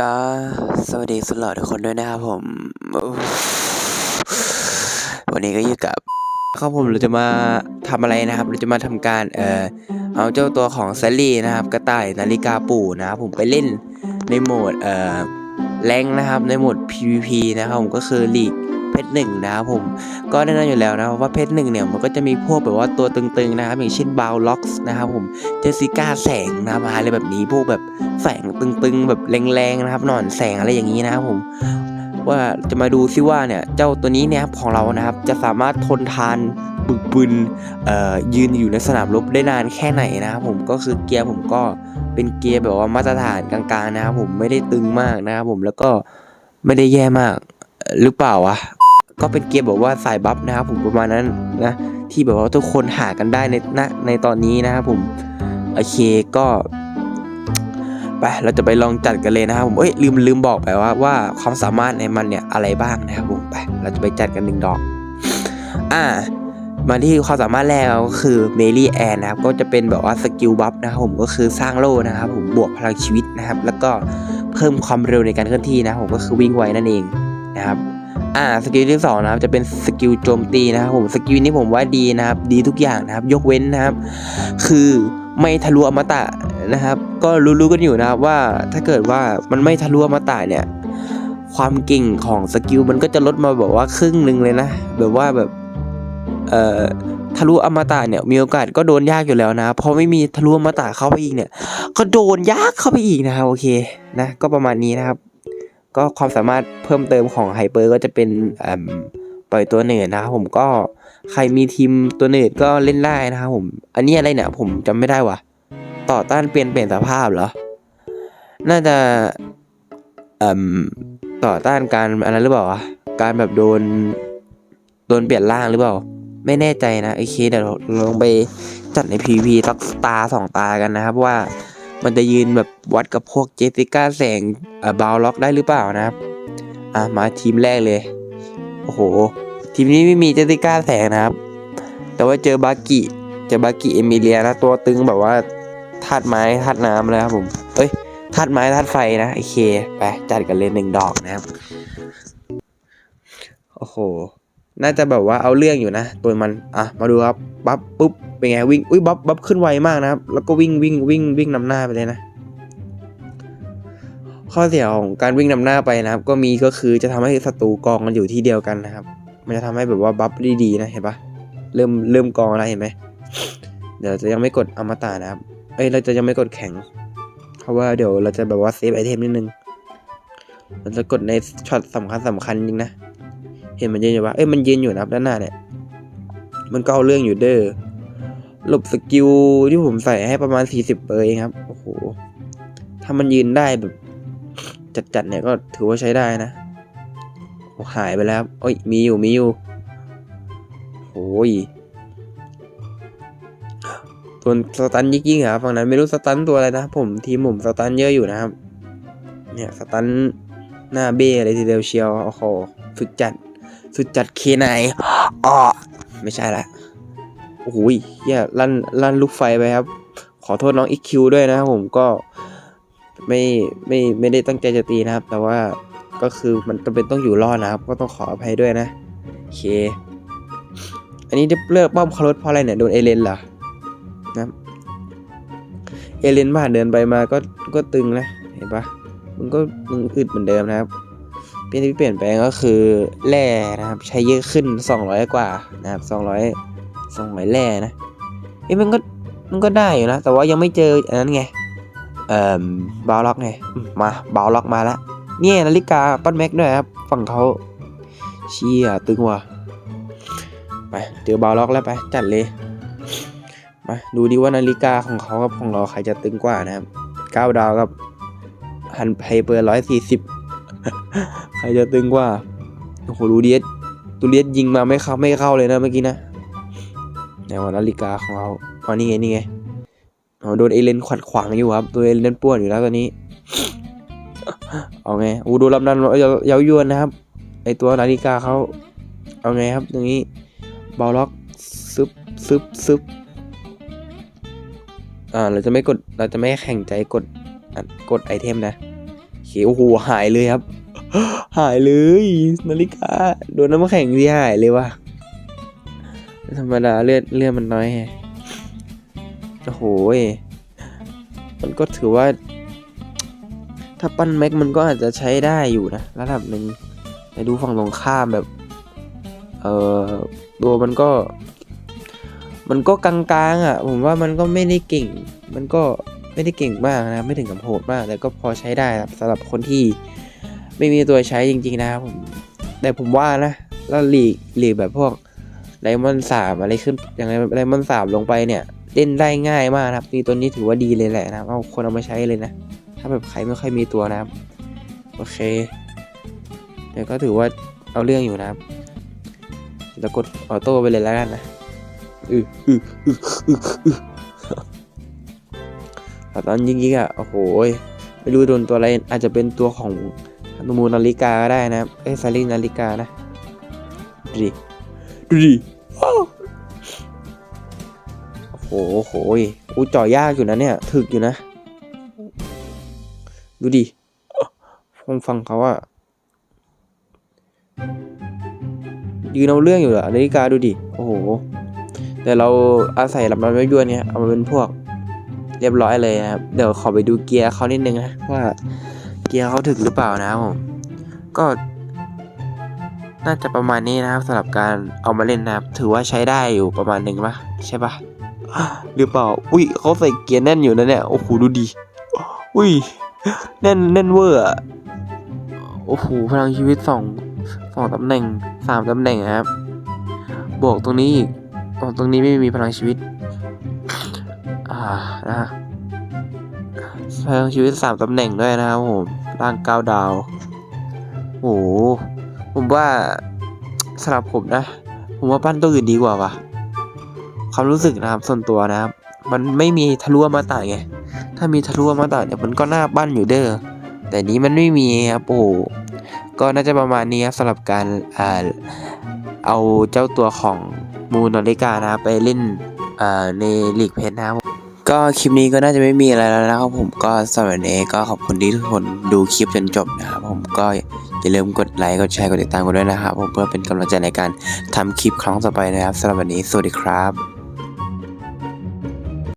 ก็สวัสดีสุดหล่อทุกคนด้วยนะครับผม วันนี้ก็อยู่กับครับผมเราจะมาทำอะไรนะครับ เราจะมาทำการเอ่อเอาเจ้าตัวของแซลลี่นะครับ กระต่ายนาฬิกาปู่นะครับผมไปเล่นในโหมดเอ่อแรงนะครับในโหมด PVP นะครับผมก็คือลีก ชรหนึ่งนะครับผมก็แน่นอนอยู่แล้วนะว่าเพชรหนึ่งเนี่ยมันก็จะมีพวกแบบว่าตัวตึงๆนะครับอย่างเช่นบาวล็อกส์นะครับผมเจสิก้าแสงนะครับอะไรแบบนี้พวกแบบแสงตึงๆ แบบแรงๆนะครับหนอนแสงอะไรอย่างนี้นะครับผมว่าจะมาดูซิว่าเนี่ยเจ้าตัวนี้เนี่ยของเรานะครับจะสามารถทนทานบึกบึนเอ่อยืนอยู่ในสนามรบได้นานแค่ไหนนะครับผมก็คือเกียร์ผมก็เป็นเกียร์แบบว่ามาตรฐานกลางๆนะครับผมไม่ได้ตึงมากนะครับผมแล้วก็ไม่ได้แย่มากหรือเปล่าวะ ก็เป็นเกมแบบว่าสายบัฟนะครับผมประมาณนั้นนะที่แบบว่าทุกคนหากันได้ในณในตอนนี้นะครับผมโอเคก็ไปเราจะไปลองจัดกันเลยนะครับผมเอ้ยลืมลืมบอกไปว่าว่าความสามารถในมันเนี่ยอะไรบ้างนะครับผมไปเราจะไปจัดกันหนึ่งดอก อ่ามาที่ความสามารถแรกก็คือเมลี่แอนนะครับก็จะเป็นแบบว่าสกิลบัฟนะครับผมก็คือสร้างโล่นะครับผมบวกพลังชีวิตนะครับ แล้วก็เพิ่มความเร็วในการเคลื่อนที่นะผมก็คือวิ่งไวนั่นเองนะครับ อ่าสกิลที่สองนะครับจะเป็นสกิลโจมตีนะครับผมสกิลนี้ผมว่าดีนะครับ ดีทุกอย่างนะครับ ยกเว้นนะครับ คือไม่ทะลุอมตะนะครับ ก็รู้ๆกันอยู่นะครับว่าถ้าเกิดว่ามันไม่ทะลุอมตะเนี่ย ความเก่งของสกิลมันก็จะลดมาแบบว่าครึ่งหนึ่งเลยนะแบบว่าแบบเอ่อทะลุอมตะเนี่ยมีโอกาสก็โดนยากอยู่แล้วนะพราะไม่มีทะลุอมตะเข้าไปอีกเนี่ย ก็โดนยากเข้าไปอีกนะครับโอเคนะก็ประมาณนี้นะครับ ก็ความสามารถเพิ่มเติมของไฮเปอร์ก็จะเป็นปล่อยตัวเนิร์ดนะครับผมก็ใครมีทีมตัวเนิร์ดก็เล่นได้นะครับผม อันนี้อะไรเนี่ยผมจำไม่ได้ว่ะ ต่อต้านเปลี่ยนเปลี่ยนสภาพเหรอ น่าจะต่อต้านการอะไรหรือเปล่าการแบบโดนโดนเปลี่ยนร่างหรือเปล่า ไม่แน่ใจนะโอเคเดี๋ยวลองไปจัดใน PVP สักตาสองตากันนะครับว่า มันจะยืนแบบวัดกับพวกเจสสิก้าแสงเอ่อบาวล็อกได้หรือเปล่านะครับ อะมาทีมแรกเลย โอ้โห ทีมนี้ไม่มีเจสสิก้าแสงนะครับ แต่ว่าเจอบากิเจอบากิเอมิเลียนะตัวตึงแบบว่าธาตุไม้ธาตุน้ำเลยครับผม เอ้ยธาตุไม้ธาตุไฟนะโอเคไปจัดกันเลยหนึ่งดอกนะครับ โอ้โห น่าจะแบบว่าเอาเรื่องอยู่นะ ตัวมัน อะ มาดูครับบัฟปุ๊บ เป็นไงวิ่งอุ้ยบัฟบัฟขึ้นไวมากนะครับ แล้วก็วิ่งวิ่งวิ่งวิ่งนำหน้าไปเลยนะ ข้อเสียของการวิ่งนำหน้าไปนะครับ ก็มีก็คือจะทำให้ศัตรูกองกันอยู่ที่เดียวกันนะครับ มันจะทำให้แบบว่าบัฟด้ดีนะเห็นปะเริ่มเริ่มกองอะไรเห็นไหมเดี๋ยวจะยังไม่กดอมตะนะครับ เอ้ยเราจะยังไม่กดแข็ง เพราะว่าเดี๋ยวเราจะแบบว่าเซฟไอเทมนิดนึงเราจะกดในช็อตสำคัญสำคัญจริงนะ เห็นมันเยืนอยู่ปะเอ้ยมันเยืนอยู่นะครับด้านหน้าเนี่ย มันก็เอาเรื่องอยู่เด้อ หลบสกิลที่ผมใส่ให้ประมาณ 40เปอร์เองครับ โอ้โห ถ้ามันยืนได้แบบ จัดๆเนี่ยก็ถือว่าใช้ได้นะโอ้หายไปแล้วโอ้ย มีอยู่ มีอยู่โอ้ยตัวสตันยิ่งๆครับฝั่งนั้นไม่รู้สตันตัวอะไรนะผมทีมผมสตันเยอะอยู่นะครับ เนี่ยสตันหน้าเบ้อะไรทีเดียวเชียวโอ้โหสุดจัด สุดจัดเคนายอ๋อไม่ใช่ละ โอ้โหเหี้ยลั่นลั่นลูกไฟไปครับ ขอโทษน้องอีคิวด้วยนะครับผมก็ไม่ไม่ไม่ได้ตั้งใจจะตีนะครับ แต่ว่าก็คือมันจำเป็นต้องอยู่รอดนะครับ ก็ต้องขออภัยด้วยนะโอเค อันนี้เลิกป้อมคารถเพราะอะไรเนี่ยโดนเอเลนเหรอนะครับเอเลนบ้านเดินไปมาก็ก็ตึงนะเห็นปะมันก็มึงอึดเหมือนเดิมนะครับเปลี่ยนที่เปลี่ยนแปลงก็คือแร่นะครับ ใช้เยอะขึ้น 200 กว่านะครับ200 200แร่นะเอ้มันก็มันก็ได้อยู่นะ แต่ว่ายังไม่เจออันนั้นไง เอ่อบาวล็อกไง มาบาวล็อกมาแล้วเนี่ยนาฬิกาปั้นแม็กด้วยครับ ฝั่งเขาเชี่ยตึงว่ะ ไปเจอบาวล็อกแล้วไปจัดเลย มาดูดิว่านาฬิกาของเขากับของเราใครจะตึงกว่านะครับเก้าดาวกับฮันไพเปอร์ร้อยสี่สิบใครจะตึงกว่าโอ้โหดูเดียสตูเดียสยิงมาไม่เข้าไม่เข้าเลยนะเมื่อกี้นะ ในวันนาฬิกาของเราอ๋อนี่ไงนี่ไงอ๋อโดนเอเลนขวัดขวางอยู่ครับตัวเอเลนป้วนอยู่แล้วตอนนี้ เอาไงอูดูลำนันเยาเย้ายวนนะครับ ไอตัวนาฬิกาเขาเอาไงครับตรงนี้บอลล็อกซึบซึบซึบอ่าเราจะไม่กดเราจะไม่แข่งใจกดกดไอเทมนะเคเคโอ้โหหายเลยครับ หายเลย นาฬิกาโดนน้ำแข็งที่หายเลยว่ะ ธรรมดาเลือดเลือดมันน้อยฮะโอ้โหมันก็ถือว่า ถ้าปั้นแม็กมันก็อาจจะใช้ได้อยู่นะ ระดับหนึ่งแต่ดูฝั่งตรงข้ามแบบ เออตัวมันก็ มันก็กลางๆอะ ผมว่ามันก็ไม่ได้เก่ง มันก็ไม่ได้เก่งมากนะ ไม่ถึงกับโหดมาก แต่ก็พอใช้ได้ครับสำหรับคนที่ไม่มีตัวใช้จริง ๆ นะครับผม แต่ผมว่านะแล้วลีกลีกแบบพวก ไดมอนสามอะไรขึ้นอย่างไดมอนสามลงไปเนี่ยเล่นได้ง่ายมากนะครับนี่ตัวนี้ถือว่าดีเลยแหละนะเอาคนเอามาใช้เลยนะ ถ้าแบบใครไม่ค่อยมีตัวนะครับ โอเคแต่ก็ถือว่าเอาเรื่องอยู่นะครับแล้วกดออโต้ไปเลยแล้วกันนะอืออืออืออืออือแต่ตอนยิงๆอะโอ้โหไม่รู้โดนตัวอะไรอาจจะเป็นตัวของนูมูนาฬิกาก็ได้นะครับเอ้ซาลิงนาฬิกานะดู ดูดิโอ้โหโอ้โหยอู้จ่อยากอยู่นะเนี่ย ถึกอยู่นะ ดูดิฟังฟังเขาอะยืนเอาเรื่องอยู่เหรอนาฬิกาดูดิ โอ้โห แต่เราอาศัยลำน้ำไม่ยวนเนี่ยเอามาเป็นพวก เรียบร้อยเลยนะครับ เดี๋ยวขอไปดูเกียร์เขานิดนึงนะว่าเกียร์เขาถึกหรือเปล่านะผม ก็ น่าจะประมาณนี้นะครับสำหรับการเอามาเล่นนะครับ ถือว่าใช้ได้อยู่ประมาณหนึ่งปะใช่ปะหรือเปล่า อุ้ยเขาใส่เกียร์แน่นอยู่นะเนี่ยโอ้โหดูดิอุ้ยแน่นแน่นเวอร์โอ้โหพลังชีวิตสองสองตำแหน่งสามตำแหน่งอะครับ บวกตรงนี้อีกอ๋อตรงนี้ไม่มีพลังชีวิต อ่านะฮะพลังชีวิตสามตำแหน่งด้วยนะครับผมร่างเก้าดาว โอ้โห ผมว่าสำหรับผมนะ ผมว่าปั้นตัวอื่นดีกว่าว่ะความรู้สึกนะครับส่วนตัวนะครับ มันไม่มีทะลุมาตะไง ถ้ามีทะลุมาตะเนี่ยมันก็น่าปั้นอยู่เด้อ แต่นี้มันไม่มีครับโอ้โหก็น่าจะประมาณนี้ครับสำหรับการอ่าเอาเจ้าตัวของมูนอริกานะครับไปเล่นในลีกเพนนะครับก็คลิปนี้ก็น่าจะไม่มีอะไรแล้วนะครับผมก็สำหรับวันนี้ก็ขอบคุณที่ทุกคนดูคลิปจนจบนะครับผมก็ อย่าลืมกดไลค์กดแชร์กดติดตามกันด้วยนะครับผมเพื่อเป็นกำลังใจในการทำคลิปครั้งต่อไปนะครับสำหรับวันนี้สวัสดีครับ